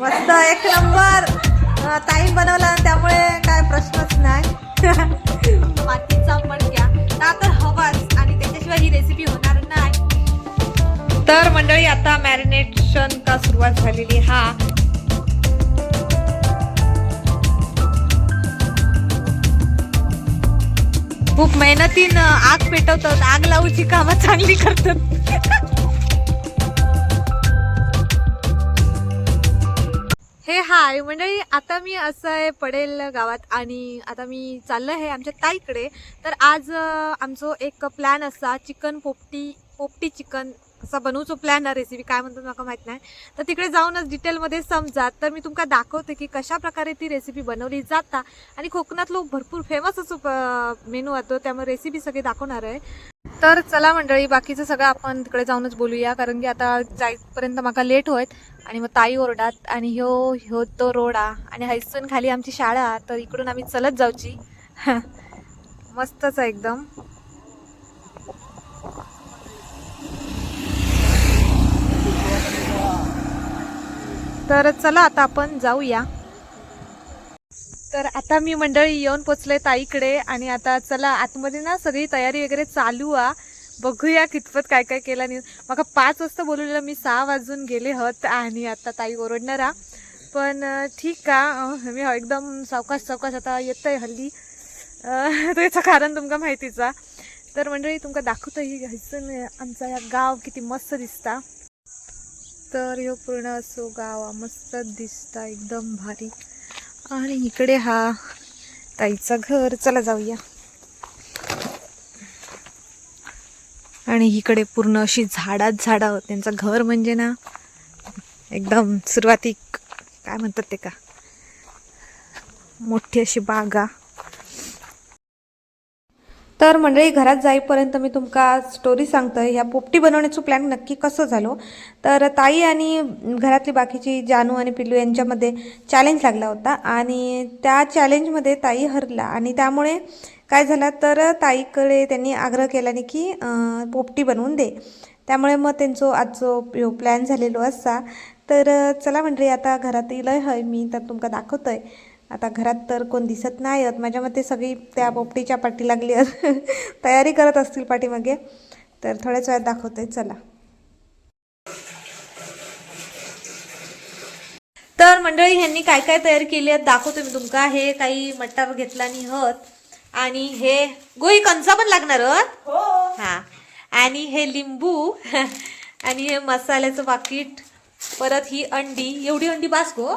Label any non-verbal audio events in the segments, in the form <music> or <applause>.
मस्त एक नंबर. ताईन बनवला त्यामुळे काय प्रश्नच नाही. <laughs> मातीचा मडक्या का तर हवाच आणि त्याच्याशिवाय ही रेसिपी होणार नाही. तर मंडळी आता मॅरिनेशन का सुरुवात झालेली हा. खूप मेहनतीनं आग पेटवतात आग लावूची कामं चांगली करतात. <laughs> हे हाय मंडळी आता मी असं आहे पडेल गावात आणि आता मी चाललं आहे आमच्या ताईकडे. तर आज आमचो एक प्लॅन असा चिकन पोपटी पोपटी चिकन असा बनवूचो प्लॅन रेसिपी काय म्हणतात मला माहीत नाही. तर तिकडे जाऊनच डिटेलमध्ये समजा. तर मी तुमका दाखवते की कशा प्रकारे ती रेसिपी बनवली जाता. आणि कोकणातलो भरपूर फेमस असो मेनू आतो त्यामुळे रेसिपी सगळी दाखवणार आहे. तर चला मंडळी बाकीचं सगळं आपण तिकडे जाऊनच बोलूया कारण की आता जाईपर्यंत माका लेट होत आणि मग ताई ओरडात आणि ह्यो ह्यो तो रोडा आणि हैसून खाली आमची शाळा तर इकडून आम्ही चलत जाऊची. <laughs> मस्तच आहे एकदम. तर चला आता आपण जाऊया. तर आता मी मंडळी येऊन पोचले ताईकडे आणि आता चला आतमध्ये ना सगळी तयारी वगैरे चालू आ. बघूया कितपत काय काय केलं नाही मला पाच वाजता बोलवलेलं मी सहा वाजून गेले हत आणि आता ताई ओरडणार आ. पण ठीक का मी एकदम सावकाश सावकाश आता येतंय हल्ली. <laughs> त्याचं कारण तुमका माहितीचा तर मंडळी तुमका दाखवतं ही हसन आमचा या गाव किती मस्त दिसता. तर ह्यो पूर्ण असो गाव मस्त दिसता एकदम भारी. आणि इकडे हा ताईचा घर. चला जाऊया. आणि इकडे पूर्ण अशी झाडात झाडं त्यांचं घर म्हणजे ना एकदम सुरुवातीक काय म्हणतात ते का? मोठी अशी बागा. तर मंडळी घरात जाईपर्यंत मी तुमका स्टोरी सांगतोय. ह्या पोपटी बनवण्याचं प्लॅन नक्की कसं झालो? तर ताई आणि घरातली बाकीची जानू आणि पिल्लू यांच्यामध्ये चॅलेंज लागला होता आणि त्या चॅलेंजमध्ये ताई हरला आणि त्यामुळे काय झालं? तर ताईकडे त्यांनी आग्रह केल्याने की पोपटी बनवून दे. त्यामुळे मग त्यांचो आजचो ह्यो प्लॅन झालेलो असा. तर चला मंडळी आता घरात इलय हय मी तर तुमका दाखवतोय. आता घरात तर कोण दिसत नाही आहेत. माझ्या मते सगळी त्या पोपटीच्या पाठी लागली आहेत. <laughs> तयारी करत असतील पाठीमागे. तर थोड्याच वेळात दाखवतोय चला. तर मंडळी ह्यांनी काय काय तयारी केली आहेत दाखवतो मी तुमका. हे काही मटार घेतला आणि हत. आणि हे गोई कंचा पण लागणार हत. हा. आणि हे लिंबू. <laughs> आणि हे मसाल्याचं पाकिट. परत ही अंडी. एवढी अंडी बास गो.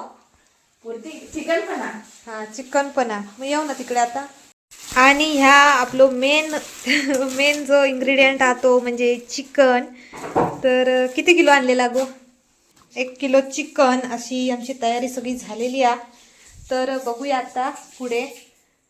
चिकन म्हणा हा चिकन पण मग येऊ ना तिकडे आता. आणि ह्या आपलं मेन मेन जो इन्ग्रेडियंट आतो तो म्हणजे चिकन. तर किती किलो आणलेला गो? एक किलो चिकन अशी आमची तयारी सगळी झालेली आहे. तर बघूया आता पुढे.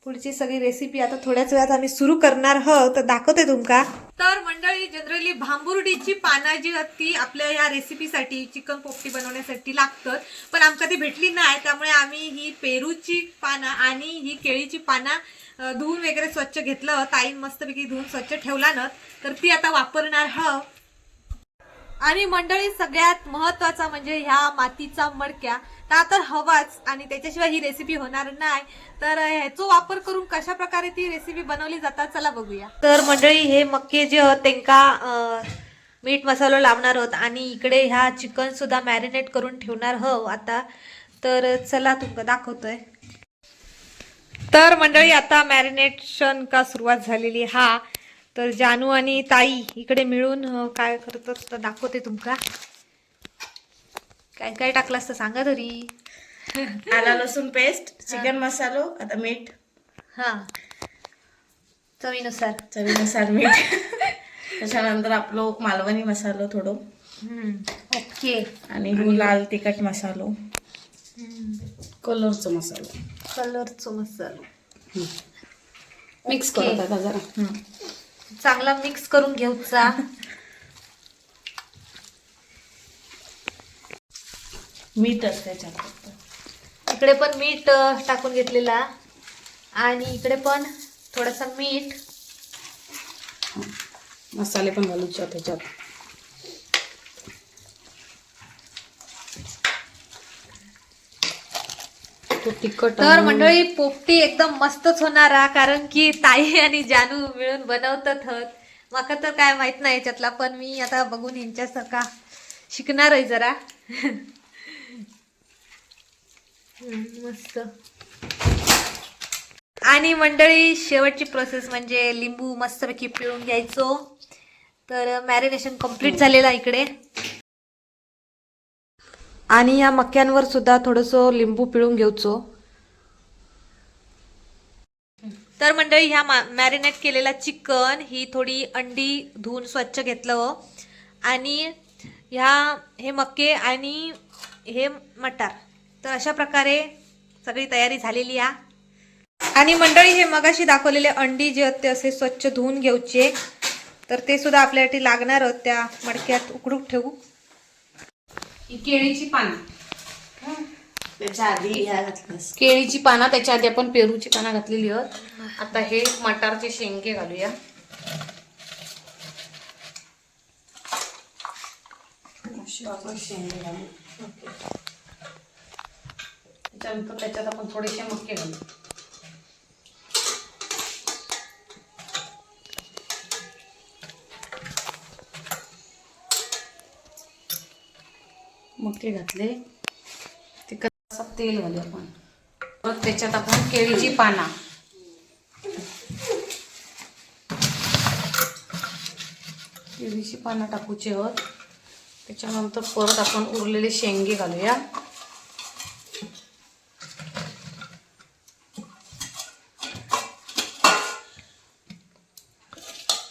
पुढची सगळी रेसिपी आता थोड्याच वेळात आम्ही सुरू करणार आहोत. तर दाखवते तुमका. तर मंडळी जनरली भांबुर्डीची पानं जी ती आपल्या या रेसिपीसाठी चिकन पोपटी बनवण्यासाठी लागतात. पण आमका ती भेटली नाही त्यामुळे आम्ही ही पेरूची पानं आणि ही केळीची पानं धुवून वगैरे स्वच्छ घेतलं ताईन मस्तपैकी धुवून स्वच्छ ठेवला ना तर ती आता वापरणार ह आणि मंडळी सगळ्यात महत्त्वाचा म्हणजे ह्या मातीचा मडक्या. ता तर हवाच आणि त्याच्याशिवाय ही रेसिपी होणार नाही. तर ह्याचा वापर करून कशा प्रकारे ती रेसिपी बनवली जातात चला बघूया. तर मंडळी हे मक्के जे आहेत त्यांका मीठ मसाला लावणार आहोत आणि इकडे ह्या चिकन सुद्धा मॅरिनेट करून ठेवणार हो आता. तर चला तुमका दाखवतोय. तर मंडळी आता मॅरिनेशन का सुरुवात झालेली हा. तर जानू आणि ताई इकडे मिळून काय करतात तर दाखवते तुमका. काय काय टाकलं असतं सांगा तरी. आला लसूण पेस्ट चिकन मसालो आता मीठ हा. चवीनुसार. चवीनुसार मीठ त्याच्यानंतर आपलो मालवणी मसालो थोडो. ओके. आणि हो लाल तिखट मसालो. कलरचा मसालो. कलरचो मसाला. Mix Okay. करत आता जरा. चांगला मिक्स करून घेऊचा. मीठच त्याच्यात फक्त. इकडे पण मीठ टाकून घेतलेला. आणि इकडे पण थोडासा मीठ. मसाले पण घालूच्या त्याच्यात. तो तिखट तर मंडळी पोपटी एकदम मस्तच होणार कारण की ताई आणि जानू मिळून बनवतात हत. माका तर काय माहीत नाही याच्यातला पण मी आता बघून यांच्यासारखा शिकणार आहे जरा. <laughs> मस्त. आणि मंडळी शेवटची प्रोसेस म्हणजे लिंबू मस्तपैकी पिळून घ्यायचो. तर मॅरिनेशन कंप्लीट झालेलं आहे इकडे. आणि या मक्यांवर सुद्धा थोडंसं लिंबू पिळून घेऊचो. तर मंडळी ह्या मॅरिनेट केलेला चिकन ही थोडी अंडी धुवून स्वच्छ घेतलं. आणि ह्या हे मक्के आणि हे मटार. तर अशा प्रकारे सगळी तयारी झालेली आहे आणि मंडळी हे मगाशी दाखवलेले अंडी जे आहेत ते असे स्वच्छ धुवून घ्यायचे. तर ते सुद्धा आपल्यासाठी लागणार आहेत. त्या मडक्यात उकडूक ठेवू. ही केळीची पानं. त्याच्या आधी केळीची पानं त्याच्या आधी आपण पेरूची पानं घातलेली आहेत. आता हे मटारचे शेंगे घालूया. त्याच्यानंतर त्याच्यात आपण थोडेसे मक्के घालू मक्के घातले. ते कसं तेल घालू आपण. परत त्याच्यात आपण केळीची पाना. केळीची पानं टाकूची आहोत. त्याच्यानंतर परत आपण उरलेले शेंगे घालूया.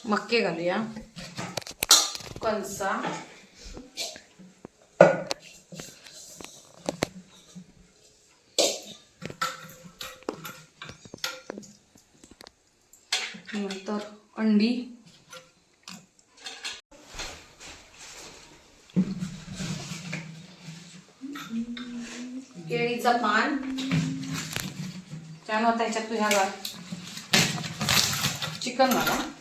मक्के घालूया. कणसा. नंतर अंडी. केळीचा पान. त्यानंतर त्याच्यात तुझ्या चिकन मला.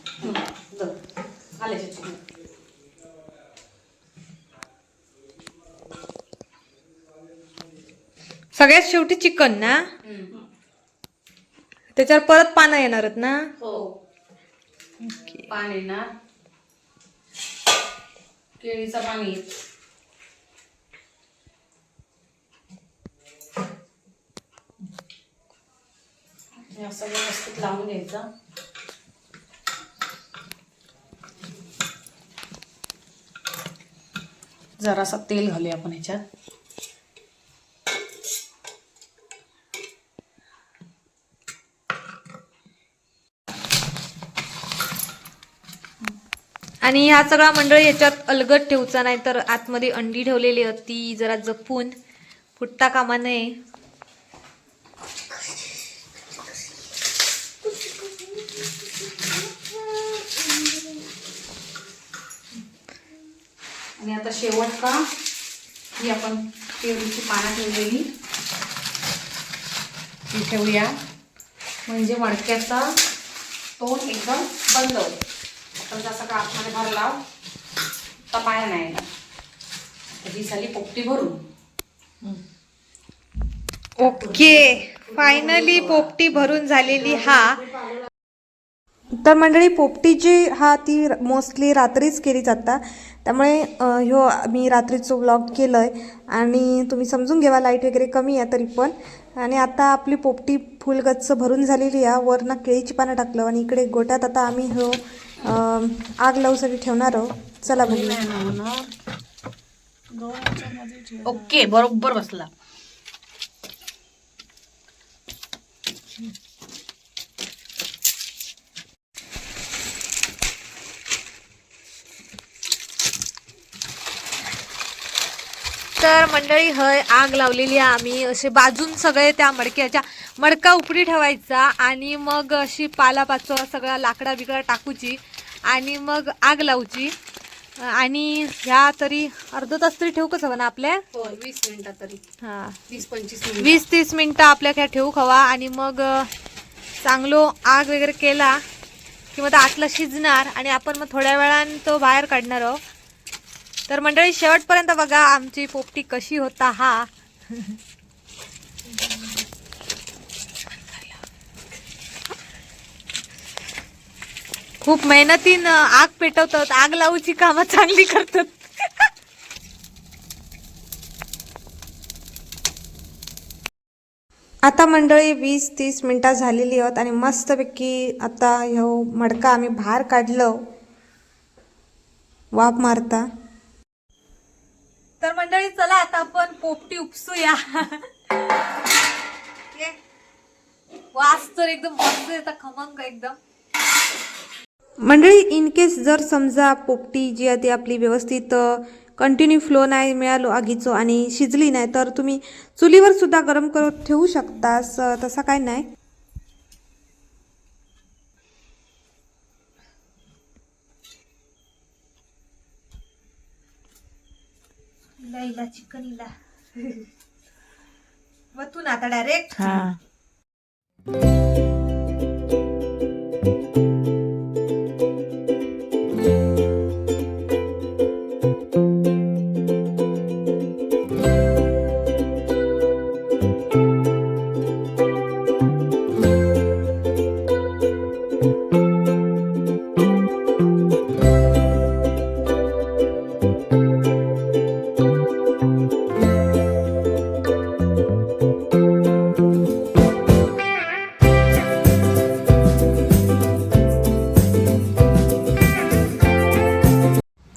सगळ्यात शेवटी चिकन ना? त्याच्यावर परत पानं येणार आहेत ना? हो. पान येणार. केळीचं हे असं व्यवस्थित लावून घ्यायचं. जरासा तेल घालूया आपण ह्याच्यात. आणि हा सगळा मंडळ याच्यात अलगद ठेवचा नाही तर आतमध्ये अंडी ठेवलेली आहेत ती जरा जपून फुटता कामा नये. आणि आता शेवट का? ही आपण पेरूची पानं ठेवलेली. ती ठेवूया. म्हणजे मडक्याचा तोंड एकदम बंद होईल. आपण जसं का आतमध्ये भरला तर पाया नाही तर ही झाली पोपटी भरून. ओके फायनली पोपटी भरून झालेली हा. तर मंडळी पोपटीची हा ती मोस्टली रात्रीच केली जाता. त्यामुळे ह्यो मी रात्रीचं व्लॉग केलं आहे आणि तुम्ही समजून घ्यावा लाइट वगैरे कमी आहे तरी पण. आणि आता आपली पोपटी फुलगच्च भरून झालेली आहे. वरनं केळीची पानं टाकलं आणि इकडे गोट्यात आता आम्ही हो आग लावूसाठी ठेवणार आहोत. चला बघू. ओके बरोबर बसला. तर मंडळी हय आग लावलेली आहे आम्ही. असे बाजून सगळे त्या मडक्याच्या मडका उपडी ठेवायचा आणि मग अशी पाला पाचोळा सगळा लाकडा बिकडा टाकूची आणि मग आग लावची. आणि ह्या तरी अर्ध तास तरी ठेवू कसं ना आपल्या? हो वीस मिनिटात तरी. हां. वीस पंचवीस मिनिट. वीस तीस मिनटं आपल्या काय ठेवू खवा आणि मग चांगलो आग वगैरे केला की मग तो आतला शिजणार आणि आपण मग थोड्या वेळानं तो बाहेर काढणार आहोत. तर मंडळी शेवटपर्यंत बघा आमची पोपटी कशी होता हा. खूप मेहनतीनं आग पेटवतात आग लावूची कामं चांगली करतात. आता मंडळी वीस तीस मिनटं झालेली आहोत आणि मस्तपैकी आता ह्यो मडका आम्ही बाहेर काढलं. वाफ मारता. तर मंडळी चला आता आपण पोपटी उपसूया. वास तर एकदम मस्त येतात खमंग एकदम. मंडळी इन केस जर समजा पोपटी जी आहे ती आपली व्यवस्थित कंटिन्यू फ्लो नाही मिळालो आगीचो आणि शिजली नाही तर तुम्ही चुलीवर सुद्धा गरम करत ठेवू शकता तसा तसं काय नाही. इला इला चिकन इला <laughs> वतून आता डायरेक्ट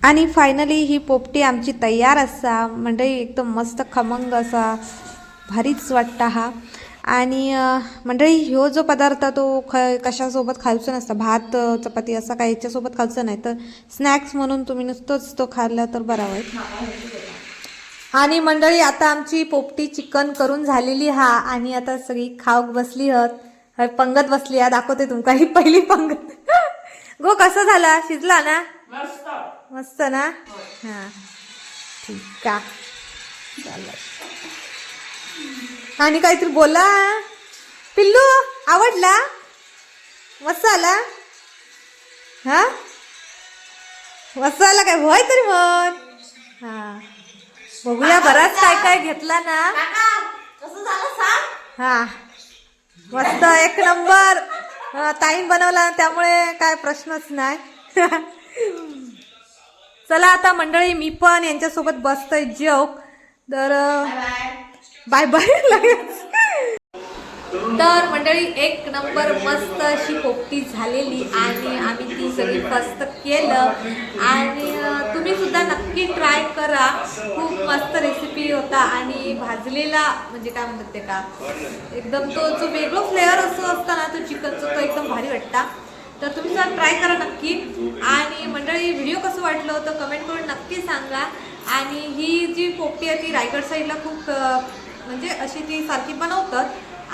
आणि फायनली ही पोपटी आमची तयार असा मंडळी एकदम मस्त खमंग असा भारीच वाटता हा. आणि मंडळी म्हणजे ह्यो जो पदार्थ तो ख कशासोबत खायचं नसतं भात चपाती असा काही ह्याच्यासोबत खायचं नाही तर स्नॅक्स म्हणून तुम्ही नुसतंच तो खाल्ला तर बरा होईल. आणि मंडळी आता आमची पोपटी चिकन करून झालेली हा आणि आता सगळी खाऊक बसली हत. पंगत बसली हा दाखवते तुमका ही पहिली पंगत. गो कसं झाला? शिजला ना? मस्त ना? हा. ठीक आहे चालेल. आणि काहीतरी बोला. पिल्लू आवडला? मस्त आला. हा? मस्त आला काय? होय तरी मग हा. बघूया बराच काय काय घेतला ना. हा. मस्त एक नंबर. ताईन बनवला त्यामुळे काय प्रश्नच नाही. <laughs> चला आता मंडळी मी पण यांच्यासोबत बसतोय. जोक तर बाय बाय <laughs> तर मंडळी एक नंबर मस्त अशी पोपटी झालेली आणि आम्ही ती सगळी मस्त केलं. आणि तुम्ही सुद्धा नक्की ट्राय करा. खूप मस्त रेसिपी होता आणि भाजलेला म्हणजे काय म्हणतात ते का? एकदम तो जो वेगळं फ्लेवर असो असता ना तो चिकनचा तो एकदम भारी वाटता. तर तुम्ही सुद्धा ट्राय करा नक्की. आणि मंडळी व्हिडिओ कसं वाटलं होतं कमेंट करून नक्की सांगा. आणि ही जी पोपटी आहे ती रायगड साईडला खूप म्हणजे अशी ती सारखी बनवतात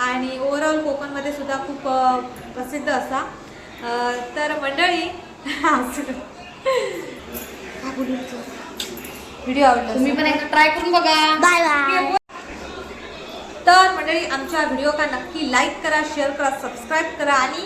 आणि ओव्हरऑल कोकणमध्ये सुद्धा खूप प्रसिद्ध असा. तर मंडळी <laughs> व्हिडिओ आवडला तुम्ही पण एकदा ट्राय करून बघा. बाय बाय तर मंडळी आमच्या व्हिडिओ का नक्की लाईक करा शेअर करा सबस्क्राईब करा. आणि